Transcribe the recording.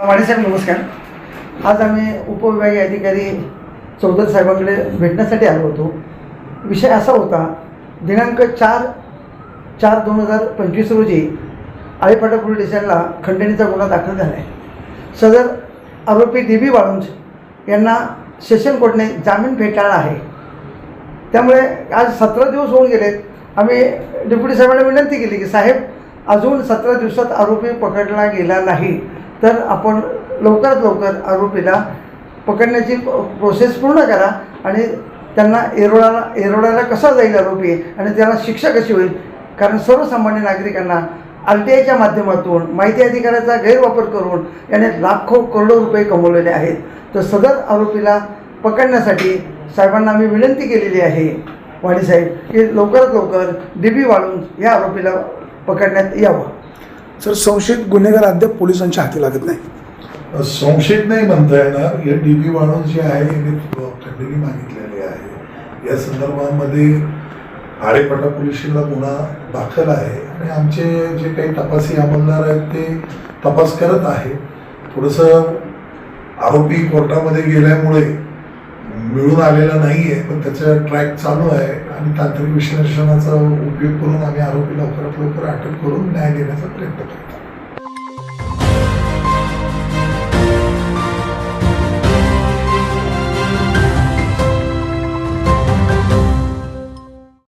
वाणीसाहेब नमस्कार. आज आम्ही उपविभागीय अधिकारी चौधरी साहेबांकडे भेटण्यासाठी आलो होतो. विषय असा होता दिनांक चार चार दोन हजार पंचवीस रोजी आळीपाटा पोलीस स्टेशनला खंडणीचा गुन्हा दाखल झाला आहे. सदर आरोपी डी बी वाळुंज यांना सेशन कोर्टने जामीन फेटाळला आहे. त्यामुळे आज सतरा दिवस होऊन गेलेत. आम्ही डेप्युटी साहेबांना विनंती केली की साहेब अजून सतरा दिवसात आरोपी पकडला गेला नाही. तर आपण लवकरात लवकर आरोपीला पकडण्याची प्रोसेस पूर्ण करा आणि त्यांना एरोडाला एरोडाला कसा जाईल आरोपी आणि त्याला शिक्षा कशी होईल? कारण सर्वसामान्य नागरिकांना आर टी आयच्या माध्यमातून माहिती अधिकाराचा गैरवापर करून याने लाखो करोडो रुपये कमवलेले आहेत. तर सदर आरोपीला पकडण्यासाठी साहेबांना आम्ही विनंती केलेली आहे वाणीसाहेब की लवकरात लवकर डी बी वाळून या आरोपीला पकडण्यात यावं. सर संशयित गुन्हेगार अद्याप पोलिसांच्या हाती लागत नाही. संशयित नाही म्हणता येणार. हे डी बी वाढून जे आहे यांनी खंडणी मागितलेली आहे. या संदर्भामध्ये आळेपाटा पोलिसला गुन्हा दाखल आहे. आणि आमचे जे काही तपासी अंमलदार आहेत ते तपास करत आहे. थोडंसं आरोपी कोर्टामध्ये गेल्यामुळे मिळून आलेला नाही आहे पण त्याचा ट्रॅक चालू आहे आणि तांत्रिक विश्लेषणाचा उपयोग करून आम्ही आरोपी लवकरात लवकर अटक करून न्याय देण्याचा प्रयत्न करतो.